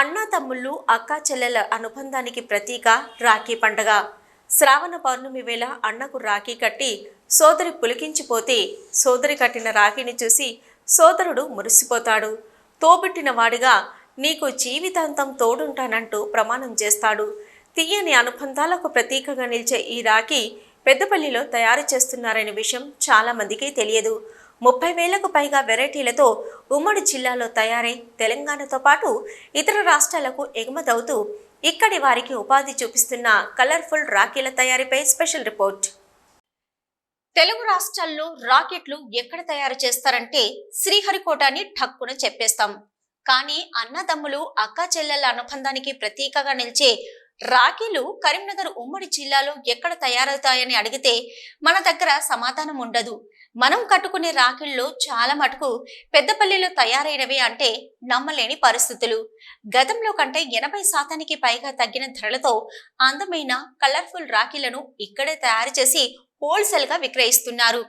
అన్నా తమ్ముళ్ళు అక్కా చెల్లెల అనుబంధానికి ప్రతీక రాఖీ పండగ. శ్రావణ పౌర్ణమి వేళ అన్నకు రాఖీ కట్టి సోదరి పులికించిపోతే సోదరి కట్టిన రాఖీని చూసి సోదరుడు మురిసిపోతాడు. తోబుట్టిన వాడిగా నీకు జీవితాంతం తోడుంటానంటూ ప్రమాణం చేస్తాడు. తీయని అనుబంధాలకు ప్రతీకగా నిలిచే ఈ రాఖీ పెద్దపల్లిలో తయారు చేస్తున్నారనే విషయం చాలామందికి తెలియదు. ముప్పై వేలకు పైగా వెరైటీలతో ఉమ్మడి జిల్లాలో తయారై తెలంగాణతో పాటు ఇతర రాష్ట్రాలకు ఎగుమతవుతూ ఇక్కడి వారికి ఉపాధి చూపిస్తున్న కలర్ఫుల్ రాఖీల తయారీపై స్పెషల్ రిపోర్ట్. తెలుగు రాష్ట్రాల్లో రాకెట్లు ఎక్కడ తయారు చేస్తారంటే శ్రీహరికోట అని ఠక్కున చెప్పేస్తాం. కానీ అన్నదమ్ములు అక్కా చెల్లెల అనుబంధానికి ప్రతీకగా నిలిచే రాఖీలు కరీంనగర్ ఉమ్మడి జిల్లాలో ఎక్కడ తయారవుతాయని అడిగితే మన దగ్గర సమాధానం ఉండదు. మనం కట్టుకునే రాఖీల్లో చాలా మటుకు పెద్దపల్లిలో తయారైనవి అంటే నమ్మలేని పరిస్థితులు. గతంలో కంటే ఎనభై శాతానికి పైగా తగ్గిన ధరలతో అందమైన కలర్ఫుల్ రాఖీలను ఇక్కడే తయారు చేసి హోల్సేల్గా విక్రయిస్తున్నారు.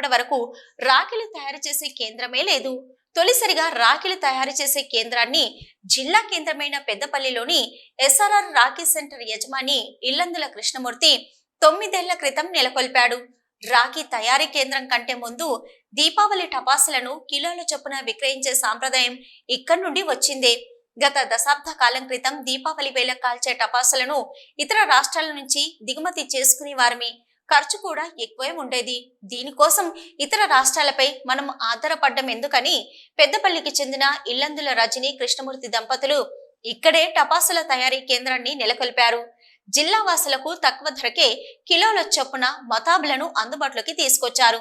ఇప్పటి వరకు రాఖీలు తయారు చేసే కేంద్రమే లేదు. తొలిసరిగా రాఖీలు తయారు చేసే కేంద్రాన్ని జిల్లా కేంద్రమైన పెద్దపల్లిలోని ఎస్ఆర్ఆర్ రాఖీ సెంటర్ యజమాని ఇల్లందుల కృష్ణమూర్తి తొమ్మిదేళ్ళ క్రితం నెలకొల్పాడు. రాఖీ తయారీ కేంద్రం కంటే ముందు దీపావళి టపాసులను కిలోల చొప్పున విక్రయించే సాంప్రదాయం ఇక్కడి నుండి వచ్చిందే. గత దశాబ్ద కాలం క్రితం దీపావళి వేళ కాల్చే టపాసులను ఇతర రాష్ట్రాల నుంచి దిగుమతి చేసుకునేవారమే. ఖర్చు కూడా ఎక్కువే ఉండేది. దీనికోసం ఇతర రాష్ట్రాలపై మనం ఆధారపడ్డం ఎందుకని పెద్దపల్లికి చెందిన ఇల్లందుల రజని కృష్ణమూర్తి దంపతులు ఇక్కడే టపాసుల తయారీ కేంద్రాన్ని నెలకొల్పారు. జిల్లా వాసులకు తక్కువ ధరకే కిలోల చొప్పున మతాబులను అందుబాటులోకి తీసుకొచ్చారు.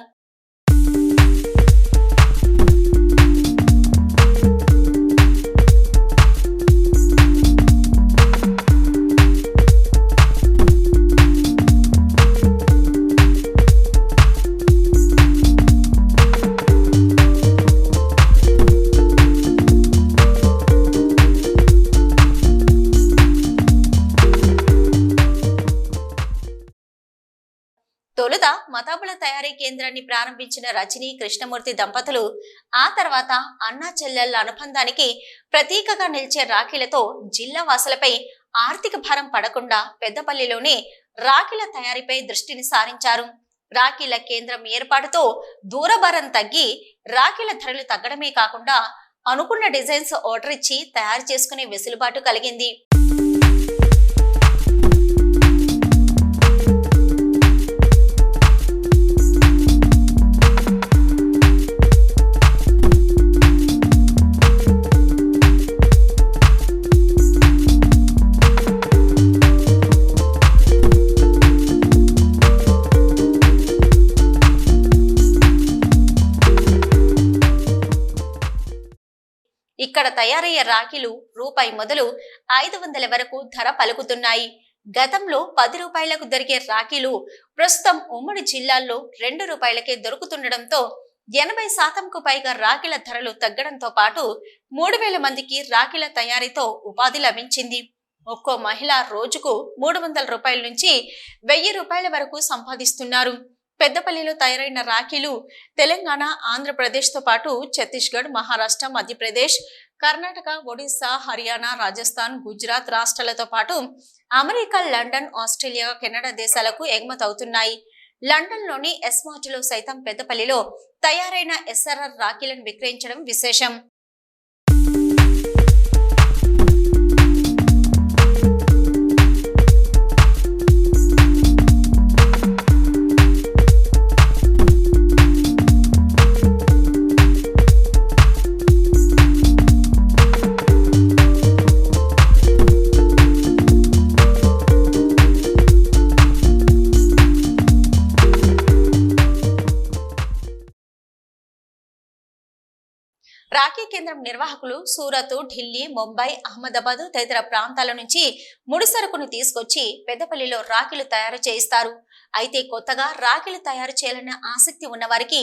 తయారీ కేంద్రాన్ని ప్రారంభించిన రజని కృష్ణమూర్తి దంపతులు ఆ తర్వాత అన్నా చెల్లెళ్ళ అనుబంధానికి ప్రతీకగా నిలిచే రాఖీలతో జిల్లా వాసులపై ఆర్థిక భారం పడకుండా పెద్దపల్లిలోనే రాఖీల తయారీపై దృష్టిని సారించారు. రాఖీల కేంద్రం ఏర్పాటుతో దూరభారం తగ్గి రాఖీల ధరలు తగ్గడమే కాకుండా అనుకున్న డిజైన్స్ ఆర్డర్ ఇచ్చి తయారు చేసుకునే వెసులుబాటు కలిగింది. తయారయ్యే రాఖీలు రూపాయి మొదలు ఐదు వందల వరకు ధర పలుకుతున్నాయి. గతంలో పది రూపాయలకు దొరికే రాఖీలు ప్రస్తుతం ఉమ్మడి జిల్లాల్లో రెండు రూపాయలకే దొరుకుతుండటంతో ఎనభై శాతంకు పైగా రాఖీల ధరలు తగ్గడంతో పాటు మూడు వేల మందికి రాఖీల తయారీతో ఉపాధి లభించింది. ఒక్కో మహిళ రోజుకు మూడు వందల రూపాయల నుంచి వెయ్యి రూపాయల వరకు సంపాదిస్తున్నారు. పెద్దపల్లిలో తయారైన రాఖీలు తెలంగాణ ఆంధ్రప్రదేశ్తో పాటు ఛత్తీస్గఢ్ మహారాష్ట్ర మధ్యప్రదేశ్ కర్ణాటక ఒడిశా హర్యానా రాజస్థాన్ గుజరాత్ రాష్ట్రాలతో పాటు అమెరికా లండన్ ఆస్ట్రేలియా కెనడా దేశాలకు ఎగుమతవుతున్నాయి. లండన్లోని ఎస్మార్ట్లో సైతం పెద్దపల్లిలో తయారైన ఎస్ఆర్ఆర్ రాఖీలను విక్రయించడం విశేషం. రాఖీ కేంద్రం నిర్వాహకులు సూరత్ ఢిల్లీ ముంబై అహ్మదాబాద్ తదితర ప్రాంతాల నుంచి ముడి సరుకును తీసుకొచ్చి పెద్దపల్లిలో రాఖీలు తయారు చేయిస్తారు. అయితే కొత్తగా రాఖీలు తయారు చేయాలన్న ఆసక్తి ఉన్నవారికి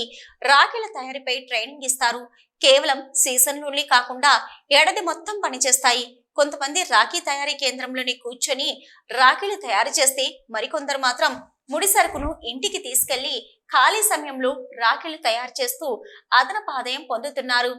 రాఖీల తయారీపై ట్రైనింగ్ ఇస్తారు. కేవలం సీజన్ నుండి కాకుండా ఏడాది మొత్తం పనిచేస్తాయి. కొంతమంది రాఖీ తయారీ కేంద్రంలోని కూర్చొని రాఖీలు తయారు చేస్తే మరికొందరు మాత్రం ముడి సరుకును ఇంటికి తీసుకెళ్ళి ఖాళీ సమయంలో రాఖీలు తయారు చేస్తూ అదనపు ఆదాయం పొందుతున్నారు.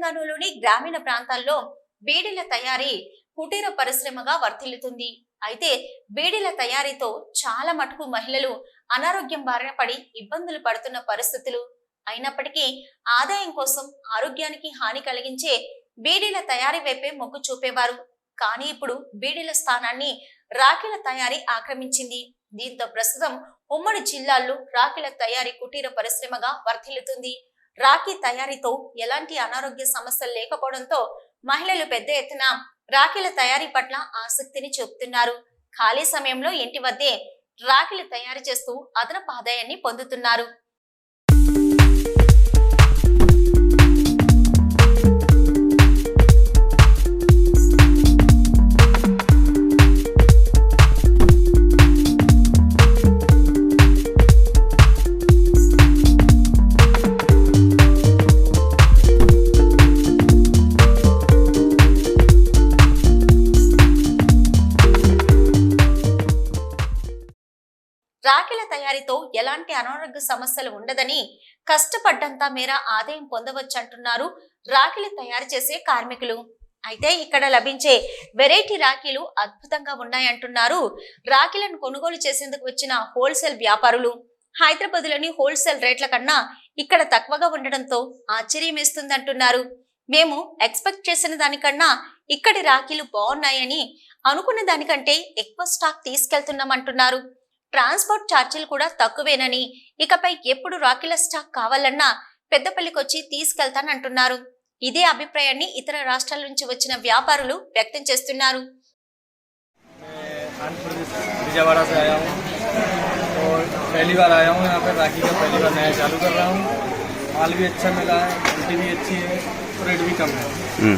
తెలంగాణలోని గ్రామీణ ప్రాంతాల్లో బీడీల తయారీ కుటీర పరిశ్రమగా వర్ధిల్లుతుంది. అయితే బీడీల తయారీతో చాలా మటుకు మహిళలు అనారోగ్యం బారిన పడి ఇబ్బందులు పడుతున్న పరిస్థితులు. అయినప్పటికీ ఆదాయం కోసం ఆరోగ్యానికి హాని కలిగించే బీడీల తయారీ వైపే మొగ్గు చూపేవారు. కానీ ఇప్పుడు బీడీల స్థానాన్ని రాఖీల తయారీ ఆక్రమించింది. దీంతో ప్రస్తుతం ఉమ్మడి జిల్లాల్లో రాఖీల తయారీ కుటీర పరిశ్రమగా వర్ధిల్లుతుంది. రాఖీ తయారీతో ఎలాంటి అనారోగ్య సమస్యలు లేకపోవడంతో మహిళలు పెద్ద ఎత్తున రాఖీల తయారీ పట్ల ఆసక్తిని చూపుతున్నారు. ఖాళీ సమయంలో ఇంటి వద్దే రాఖీలు తయారు చేస్తూ అదనపు ఆదాయాన్ని పొందుతున్నారు. రాఖీల ఎలాంటి అనారోగ్య సమస్యలు ఉండదని కష్టపడ్డంత మేర ఆదాయం పొందవచ్చంటున్నారు రాఖీలు తయారు చేసే కార్మికులు. అయితే ఇక్కడ లభించే వెరైటీ రాఖీలు అద్భుతంగా ఉన్నాయంటున్నారు. రాఖీలను కొనుగోలు చేసేందుకు వచ్చిన హోల్సేల్ వ్యాపారులు. హైదరాబాద్లోని హోల్సేల్ రేట్ల కన్నా ఇక్కడ తక్కువగా ఉండడంతో ఆశ్చర్యం వేస్తుందంటున్నారు మేము ఎక్స్పెక్ట్ చేసిన దానికన్నా ఇక్కడి రాఖీలు బాగున్నాయని అనుకున్న దానికంటే ఎక్కువ స్టాక్ తీసుకెళ్తున్నామంటున్నారు. ట్రాన్స్పోర్ట్ ఛార్జీలు కూడా తక్కువేనని ఇకపై ఎప్పుడు రాఖీల స్టాక్ కావాలన్నా పెద్దపల్లికొచ్చి తీసుకెళ్తానంటున్నారు ఇదే అభిప్రాయాన్ని ఇతర రాష్ట్రాల నుంచి వచ్చిన వ్యాపారులు వ్యక్తం చేస్తున్నారు मैं आंध्र प्रदेश विजयवाड़ा से आया हूँ और पहली बार आया हूँ यहाँ पर राखी का पहली बार नया चालू कर रहा हूँ माल भी अच्छा मिला है क्वालिटी भी अच्छी है और रेट भी कम है हम्म,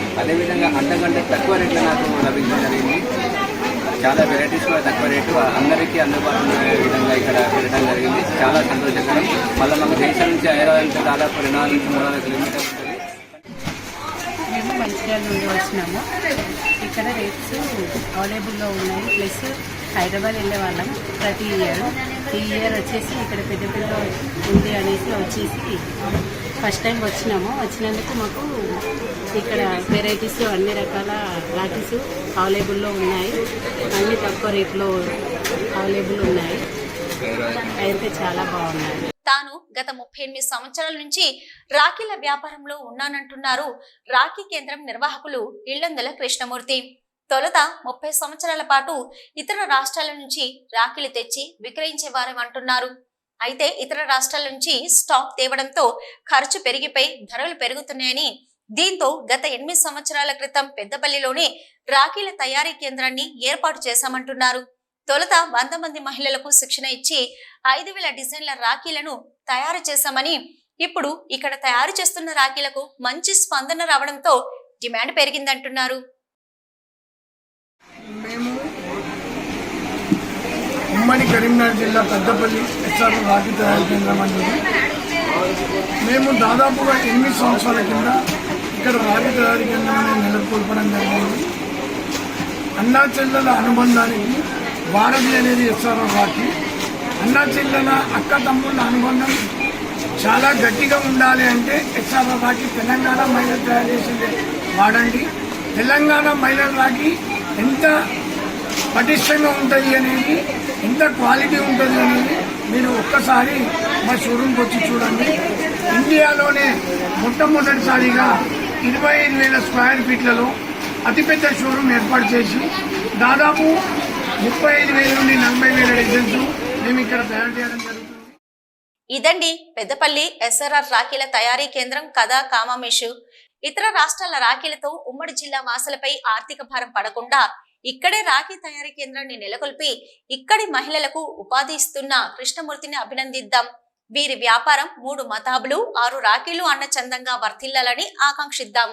అదేవిధంగా అంతకంటే తక్కువ రేట్లో నాకు లభించడం జరిగింది. చాలా వెరైటీస్ కూడా తక్కువ రేటు. అందరికీ అందుబాటులో ఉండే విధంగా ఇక్కడ పెట్టడం జరిగింది. చాలా సంతోషకరం. మళ్ళీ మన దేశం నుంచి హైదరాబాద్ నుంచి దాదాపు రెండు నుంచి మూడు వందల ఉంటుంది. మేము మంచిర్యాల నుండి వచ్చినాము. ఇక్కడ రేట్స్ అవైలబుల్లో ఉన్నాయి. ప్లస్ హైదరాబాద్ వెళ్ళే వాళ్ళం ప్రతి ఇయర్. ఈ ఇయర్ వచ్చేసి ఇక్కడ పెద్ద పెద్ద ఉంది అనేసి వచ్చేసి ఫస్ట్ టైం వచ్చినాము. వచ్చినందుకు మాకు ఇక్కడ వెరైటీస్ అన్ని రకాల రాఖీస్ అవైలబుల్లో ఉన్నాయి. అన్ని తక్కువ రేట్లో అవైలబుల్ ఉన్నాయి. అయితే చాలా బాగున్నాయి. తాను గత ముప్పై ఎనిమిది సంవత్సరాల నుంచి రాఖీల వ్యాపారంలో ఉన్నానంటున్నారు. రాఖీ కేంద్రం నిర్వాహకులు ఇళ్ళందల కృష్ణమూర్తి. తొలుత ముప్పై సంవత్సరాల పాటు ఇతర రాష్ట్రాల నుంచి రాఖీలు తెచ్చి విక్రయించేవారం అంటున్నారు. అయితే ఇతర రాష్ట్రాల నుంచి స్టాక్ తేవడంతో ఖర్చు పెరిగిపోయి ధరలు పెరుగుతున్నాయని దీంతో గత ఎనిమిది సంవత్సరాల క్రితం పెద్దపల్లిలోనే రాఖీల తయారీ కేంద్రాన్ని ఏర్పాటు చేశామంటున్నారు. తొలుత వంద మంది మహిళలకు శిక్షణ ఇచ్చి ఐదు వేల డిజైన్ల రాఖీలను తయారు చేశామని ఇప్పుడు ఇక్కడ తయారు చేస్తున్న రాఖీలకు మంచి స్పందన రావడంతో డిమాండ్ పెరిగిందంటున్నారు. మేము ఉమ్మడి కరీంనగర్ జిల్లా పెద్దపల్లి ఎస్ఆర్ రాఖీ తయారీ కేంద్రం అనేది మేము దాదాపుగా ఎనిమిది సంవత్సరాల కింద ఇక్కడ రాఖీ తయారీ కేంద్రాన్ని నెలకొల్పడం జరిగింది. అన్నా చెల్లెల అనుబంధానికి వారధి అనేది ఎస్ఆర్ఆర్ రాఖీ అన్నా చెల్లెల అక్క తమ్ముళ్ళ అనుబంధం చాలా గట్టిగా ఉండాలి అంటే ఎస్ఆర్ఆర్ రాఖీ తెలంగాణ మహిళలు తయారు చేసింది వాడండి. తెలంగాణ మహిళల రాఖీ ఎంత పటిష్టంగా ఉంటుంది అనేది ఎంత క్వాలిటీ ఉంటుంది అనేది మీరు ఒక్కసారి మా షోరూమ్కి వచ్చి చూడండి. ఇండియాలోనే మొట్టమొదటిసారిగా ఇరవై ఐదు వేల స్క్వేర్ ఫీట్లలో అతిపెద్ద షోరూమ్ ఏర్పాటు చేసి దాదాపు ముప్పై ఐదు వేల నుండి నలభై వేల డిజైన్స్ మేము ఇక్కడ తయారు చేయడం జరుగుతుంది. ఇదండి పెద్దపల్లి ఎస్ఆర్ఆర్ రాఖీల తయారీ కేంద్రం కథా కామామేషు. ఇతర రాష్ట్రాల రాఖీలతో ఉమ్మడి జిల్లా వాసులపై ఆర్థిక భారం పడకుండా ఇక్కడే రాఖీ తయారీ కేంద్రాన్ని నెలకొల్పి ఇక్కడి మహిళలకు ఉపాధి ఇస్తున్న కృష్ణమూర్తిని అభినందిద్దాం. వీరి వ్యాపారం మూడు మతాబులు ఆరు రాఖీలు అన్న చందంగా వర్ధిల్లాలని ఆకాంక్షిద్దాం.